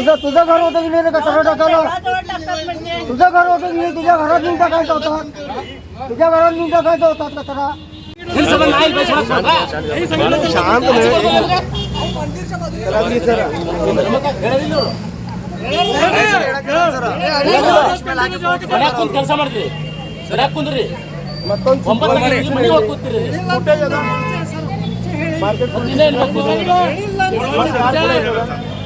तुझं घर होतं की नाही रे कचरा टाकायला घराजवळ टाकतात म्हणजे तुझं घर होतं की नाही तुझ्या घरात नेऊन टाकायचं होतं तुझ्या घरात नेऊन टाकायचं होता कचरा ಕೆಲಸ ಮಾಡ್ತೀರಿ ಸರಿಯಾಗಿ ಕುಂದ್ರಿ ಮತ್ತೊಂದು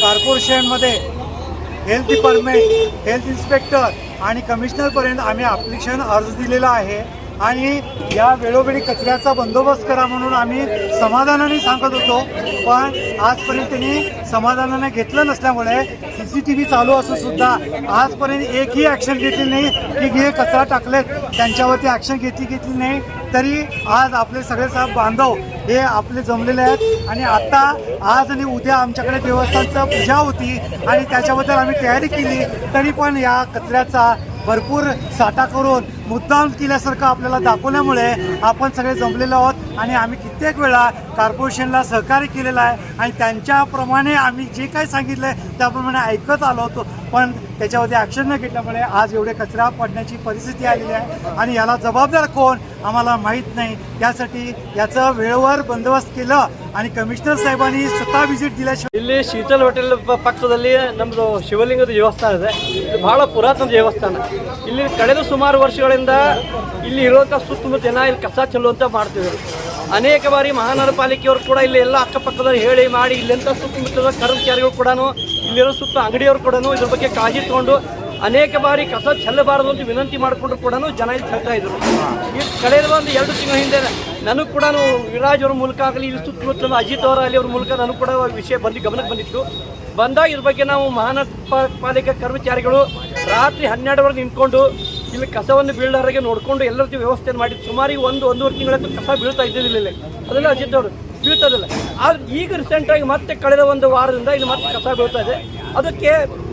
कॉर्पोरेशनमध्ये हेल्थ डिपार्टमेंट हेल्थ इन्स्पेक्टर आणि कमिशनरपर्यंत आम्ही ॲप्लिकेशन अर्ज दिलेला आहे. आणि या वेळोवेळी कचऱ्याचा बंदोबस्त करा म्हणून आम्ही समाधानाने सांगत होतो. पण आजपर्यंत त्यांनी समाधानाने घेतलं नसल्यामुळे सी सी टी व्ही चालू असून सुद्धा आजपर्यंत एकही ॲक्शन घेतली नाही. की हे कचरा टाकलेत त्यांच्यावरती ॲक्शन घेतली घेतली नाही. तरी आज आपले सगळे साहेब बांधव हे आपले जमलेले आहेत. आणि आत्ता आज आणि उद्या आमच्याकडे देवस्थानचं पूजा होती आणि त्याच्याबद्दल आम्ही तयारी केली. तरी पण या कचऱ्याचा भरपूर साठा करून मुद्दाम केल्यासारखं आपल्याला दाखवल्यामुळे आपण सगळे जमलेलो आहोत. आणि आम्ही कित्येक वेळा कॉर्पोरेशनला सहकार्य केलेलं आहे आणि त्यांच्याप्रमाणे आम्ही जे काही सांगितलं आहे त्याप्रमाणे ऐकत आलो होतो पण त्याच्यावरती ॲक्शन न घेतल्यामुळे आज एवढे कचरा पडण्याची परिस्थिती आलेली आहे आणि याला जबाबदार कोण आम्हाला माहीत नाही त्यासाठी याचं वेळेवर बंदोबस्त केलं आणि कमिशनर साहेबांनी स्वतः व्हिजिट दिल्याशिवाय ಇಲ್ಲಿ ಶೀತಲ್ ಹೋಟೆಲ್ ಪ- ಪಕ್ಕದಲ್ಲಿ ನಮ್ಮದು ಶಿವಲಿಂಗದ ದೇವಸ್ಥಾನ ಇದೆ ಇದು ಬಹಳ ಪುರಾತನ ದೇವಸ್ಥಾನ ಇಲ್ಲಿ ಕಳೆದ ಸುಮಾರು ವರ್ಷಗಳಿಂದ ಇಲ್ಲಿ ಇರುವಂಥ ಸುತ್ತಮುತ್ತ ಜನ ಇಲ್ಲಿ ಕಸ ಚೆಲ್ಲುವಂತ ಮಾಡ್ತೀವಿ ಅನೇಕ ಬಾರಿ ಮಹಾನಗರ ಪಾಲಿಕೆಯವರು ಕೂಡ ಇಲ್ಲಿ ಎಲ್ಲ ಅಕ್ಕಪಕ್ಕದಲ್ಲಿ ಹೇಳಿ ಮಾಡಿ ಇಲ್ಲಿಂದ ಸುತ್ತಮುತ್ತದ ಕರ್ಮಚಾರಿಗಳು ಕೂಡ ಇಲ್ಲಿರೋ ಸುತ್ತ ಅಂಗಡಿಯವರು ಕೂಡ ಇದ್ರ ಬಗ್ಗೆ ಕಾಳಜಿ ತಗೊಂಡು ಅನೇಕ ಬಾರಿ ಕಸ ಚೆಲ್ಲಬಾರದು ಅಂತ ವಿನಂತಿ ಮಾಡಿಕೊಂಡು ಕೂಡ ಜನ ಇಲ್ಲಿ ಚೆಲ್ತಾ ಇದ್ರು. ಈ ಕಳೆದ ಒಂದು ಎರಡು ತಿಂಗಳ ಹಿಂದೆ ನನಗೆ ಕೂಡ ವಿರಾಜ್ ಅವ್ರ ಮೂಲಕ ಆಗಲಿ, ಇಲ್ಲಿ ಸುತ್ತಮುತ್ತಲ ಅಜಿತ್ ಅವರ ಅಲ್ಲಿ ಅವ್ರ ಮೂಲಕ ನಾನು ಕೂಡ ವಿಷಯ ಬಂದು ಗಮನಕ್ಕೆ ಬಂದಿತ್ತು. ಬಂದಾಗ ಇದ್ರ ಬಗ್ಗೆ ನಾವು ಮಹಾನಗರ ಪಾಲಿಕೆ ಕರ್ಮಚಾರಿಗಳು ರಾತ್ರಿ ಹನ್ನೆರಡುವರೆಗೆ ನಿಂತ್ಕೊಂಡು ಇಲ್ಲಿ ಕಸವನ್ನು ಬೀಳಾರಿಗೆ ನೋಡಿಕೊಂಡು ಎಲ್ಲರದ್ದು ವ್ಯವಸ್ಥೆ ಮಾಡಿ ಸುಮಾರು ಒಂದು ಒಂದೂವರೆ ತಿಂಗಳಂತೂ ಕಸ ಬೀಳ್ತಾ ಇದ್ದಿದ್ದಿಲ್ಲ ಇಲ್ಲಿ. ಅದೆಲ್ಲ ಅಜಿತ್ ಅವರು ಬೀಳ್ತದಿಲ್ಲ ಆದ್ರೆ ಈಗ ರೀಸೆಂಟಾಗಿ ಮತ್ತೆ ಕಳೆದ ಒಂದು ವಾರದಿಂದ ಇಲ್ಲಿ ಮತ್ತೆ ಕಸ ಬೀಳ್ತಾ ಇದೆ. ಅದಕ್ಕೆ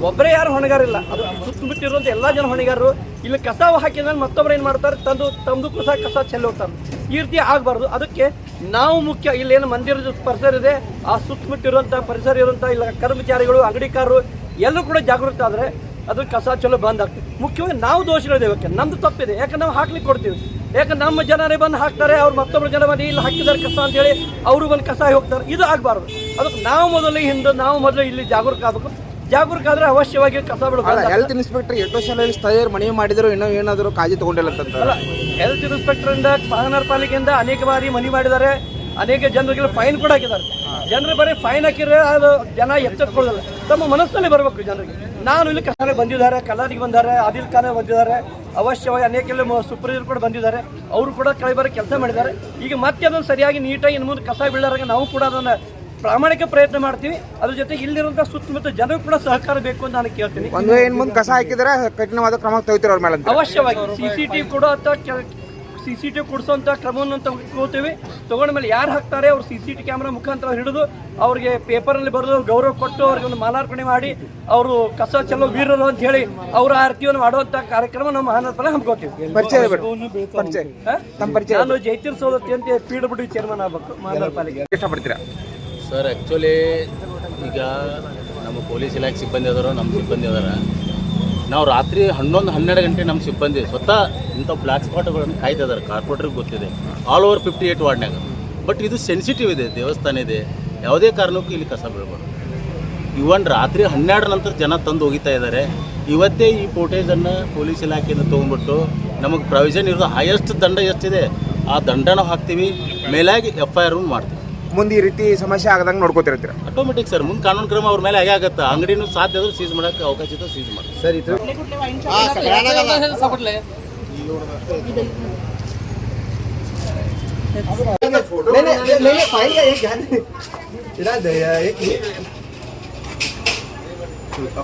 ಒಬ್ಬರೇ ಯಾರು ಹೊಣೆಗಾರಿಲ್ಲ ಅದು ಸುತ್ತಮುತ್ತಿರುವಂಥ ಎಲ್ಲ ಜನ ಹೊಣೆಗಾರರು. ಇಲ್ಲಿ ಕಸ ಹಾಕಿದ್ರೆ ಮತ್ತೊಬ್ಬರು ಏನು ಮಾಡ್ತಾರೆ? ತಂದು ತಂದು ಕಸ ಕಸ ಚೆಲ್ಲೋಗ್ತಾರೆ ಈ ರೀತಿ ಆಗಬಾರ್ದು. ಅದಕ್ಕೆ ನಾವು ಮುಖ್ಯ ಇಲ್ಲೇನು ಮಂದಿರದ ಪರಿಸರ ಇದೆ. ಆ ಸುತ್ತಮುತ್ತಿರುವಂಥ ಪರಿಸರ ಇರುವಂಥ ಇಲ್ಲ, ಕರ್ಮಚಾರಿಗಳು, ಅಂಗಡಿಕಾರರು ಎಲ್ಲರೂ ಕೂಡ ಜಾಗೃತ ಆದರೆ ಅದು ಕಸ ಚಲೋ ಬಂದ್ ಆಗ್ತದೆ ಮುಖ್ಯವಾಗಿ ನಾವು ದೋಷಗಳಿದ್ದೇವೆ ಇವಕ್ಕೆ. ನಮ್ದು ತಪ್ಪಿದೆ. ಯಾಕಂದ್ರೆ ನಾವು ಹಾಕ್ಲಿಕ್ಕೆ ಕೊಡ್ತೀವಿ? ಯಾಕಂದ್ರೆ ನಮ್ಮ ಜನರೇ ಬಂದು ಹಾಕ್ತಾರೆ? ಅವ್ರು ಮತ್ತೊಬ್ಬರು ಜನ ಬಂದು ಇಲ್ಲಿ ಹಾಕಿದ್ದಾರೆ ಕಸ ಅಂತೇಳಿ ಅವರು ಬಂದು ಕಸ ಹೋಗ್ತಾರೆ. ಇದು ಆಗಬಾರ್ದು. ಅದಕ್ಕೆ ನಾವು ಮೊದಲು ಹಿಂದೆ ನಾವು ಮೊದಲು ಇಲ್ಲಿ ಜಾಗರೂಕ ಆಗಬೇಕು. ಜಾಗೃತ ಆದ್ರೆ ಅವಶ್ಯವಾಗಿ ಕಸ ಬಿಡಬೇಕು ಹೆಲ್ತ್ ಇನ್ಸ್ಪೆಕ್ಟರ್ ಎಷ್ಟು ಶಾಲೆಯಲ್ಲಿ ಸ್ಥಳೀಯರು ಮನವಿ ಮಾಡಿದ್ರು ಇನ್ನೂ ಏನಾದರೂ ಕಾಳಜಿ ತಗೊಂಡಿಲ್ಲ ಅಂತ ಹೆಲ್ತ್ ಇನ್ಸ್ಪೆಕ್ಟರ್ ಇಂದ ಮಹಾನಗರ ಪಾಲಿಕೆಯಿಂದ ಅನೇಕ ಬಾರಿ ಮನವಿ ಮಾಡಿದ್ದಾರೆ. ಅನೇಕ ಜನರಿಗೆ ಫೈನ್ ಕೂಡ ಹಾಕಿದ್ದಾರೆ. ಜನರು ಬರೀ ಫೈನ್ ಹಾಕಿದ್ರೆ ಅದು ಜನ ಎಚ್ಚೆತ್ಕೊಳ್ಳಲ್ಲ. ತಮ್ಮ ಮನಸ್ಸಿನಲ್ಲಿ ಬರಬೇಕು ಜನರಿಗೆ. ನಾನು ಇಲ್ಲಿ ಕಷ್ಟ ಬಂದಿದ್ದಾರೆ ಕಲ್ಲಾರಿಗೆ ಬಂದಿದ್ದಾರೆ ಆದಿಲ್ ಖಾನೆ ಬಂದಿದ್ದಾರೆ ಅವಶ್ಯವಾಗಿ ಅನೇಕ ಸುಪ್ರೀರ್ ಕೂಡ ಬಂದಿದ್ದಾರೆ. ಅವರು ಕೂಡ ಕಳೆ ಬಾರಿ ಕೆಲಸ ಮಾಡಿದ್ದಾರೆ. ಈಗ ಮತ್ತೆ ಅದನ್ನು ಸರಿಯಾಗಿ ನೀಟಾಗಿ ಇನ್ನು ಮುಂದೆ ಕಸ ಬೀಳಾರಾಗ ನಾವು ಕೂಡ ಅದನ್ನು ಪ್ರಾಮಾಣಿಕ ಪ್ರಯತ್ನ ಮಾಡ್ತೀವಿ. ಅದ್ರ ಜೊತೆಗೆ ಇಲ್ಲಿರುವಂತಹ ಸುತ್ತಮುತ್ತ ಜನರು ಕೂಡ ಸಹಕಾರ ಬೇಕು ಅಂತ ನಾನು ಕೇಳ್ತೀನಿ. ಒಂದು ಏನು ಮುಂದೆ ಕಸ ಹಾಕಿದ್ರೆ ಕಠಿಣವಾದ ಕ್ರಮ ತೆಗಿತಾರೆ ಅವಶ್ಯವಾಗಿ ಸಿ ಸಿ ಟಿವಿ ಕೂಡ ಅಂತ ಸಿ ಸಿ ಟಿ ಕೊಡಿಸೋಂಥ ಕ್ರಮವನ್ನು ತಗೋತೀವಿ. ತಗೊಂಡ ಮೇಲೆ ಯಾರು ಹಾಕ್ತಾರೆ ಅವ್ರು ಸಿ ಸಿ ಟಿ ಕ್ಯಾಮ್ರಾ ಮುಖಾಂತರ ಹಿಡಿದು ಅವ್ರಿಗೆ ಪೇಪರ್ನಲ್ಲಿ ಬರೆದು ಗೌರವ ಕೊಟ್ಟು ಅವ್ರಿಗೆ ಒಂದು ಮಾಲಾರ್ಪಣೆ ಮಾಡಿ ಅವರು ಕಸ ಚೆಲ್ಲೋ ವೀರರು ಅಂತ ಹೇಳಿ ಅವರ ಆರತಿಯನ್ನು ಮಾಡುವಂಥ ಕಾರ್ಯಕ್ರಮ ನಮ್ಮ ಮಹಾನಗರ ಹಮ್ಕೋತೀವಿ ಪರಿಚಯ ಬೇಡ ಪರಿಚಯ. ಹಾ? ತಮ್ಮ ಪರಿಚಯ ನಾನು ಜೈತೀರ್ ಸೋದತ್ತಿ ಅಂತ ಪಿ ಡಬ್ಲ್ಯೂ ಚೇರ್ಮನ್ ಆಗ್ಬೇಕು ಮಹಾನಗರ ಪಾಲಿಕೆ. ಇಷ್ಟಪಡ್ತೀರಾ ಸರ್ ಆ್ಯಕ್ಚುಲಿ ಈಗ ನಮ್ಮ ಪೊಲೀಸ್ ಇಲಾಖೆ ಸಿಬ್ಬಂದಿ ಅದಾರ ನಮ್ಮ ಸಿಬ್ಬಂದಿ ಅದಾರ ನಾವು ರಾತ್ರಿ ಹನ್ನೊಂದು, ಹನ್ನೆರಡು ಗಂಟೆ ನಮ್ಮ ಸಿಬ್ಬಂದಿ ಸ್ವತಃ ಇಂಥ ಬ್ಲ್ಯಾಕ್ ಸ್ಪಾಟ್ಗಳನ್ನು ಕಾಯ್ತಾ ಇದ್ದಾರೆ ಕಾರ್ಪೊರೇಟ್ರಿಗೆ ಗೊತ್ತಿದೆ. ಆಲ್ ಓವರ್ ಫಿಫ್ಟಿ ಏಯ್ಟ್ ವಾರ್ಡ್ನಾಗ ಬಟ್ ಇದು ಸೆನ್ಸಿಟಿವ್ ಇದೆ, ದೇವಸ್ಥಾನ ಇದೆ. ಯಾವುದೇ ಕಾರಣಕ್ಕೂ ಇಲ್ಲಿ ಕಸ ಬೀಳಬಾರ್ದು. ಇವನ್ ರಾತ್ರಿ ಹನ್ನೆರಡರ ನಂತರ ಜನ ತಂದು ಹೋಗಿತಾ ಇದ್ದಾರೆ. ಇವತ್ತೇ ಈ ಫೋಟೇಜನ್ನು ಪೊಲೀಸ್ ಇಲಾಖೆಯಿಂದ ತೊಗೊಂಡ್ಬಿಟ್ಟು ನಮಗೆ ಪ್ರಾವಿಷನ್ ಇರೋದು ಹೈಯೆಸ್ಟ್ ದಂಡ ಎಷ್ಟಿದೆ? ಆ ದಂಡನ ಹಾಕ್ತೀವಿ. ಮೇಲಾಗಿ ಎಫ್ ಐ ಆರ್ ಮಾಡ್ತೀವಿ. ಮುಂದೆ ಈ ರೀತಿ ಸಮಸ್ಯೆ ಆಗದಂಗೆ ನೋಡ್ಕೋತಿರ್ತೀರ. ಆಟೋಮೆಟಿಕ್ ಸರ್ ಮುಂದೆ ಕಾನೂನು ಕ್ರಮ ಅವ್ರ ಮೇಲೆ ಹೇಗೆ ಆಗತ್ತೆ? ಅಂಗಡಿನೂ ಸಾಧ್ಯ ಆದ್ರೆ ಸೀಸ್ ಮಾಡೋಕೆ ಅವಕಾಶ ಇತ್ತು ಸೀಸ್ ಮಾಡಿ. ಸರ್ ಇದು ಶುಲ್ಕ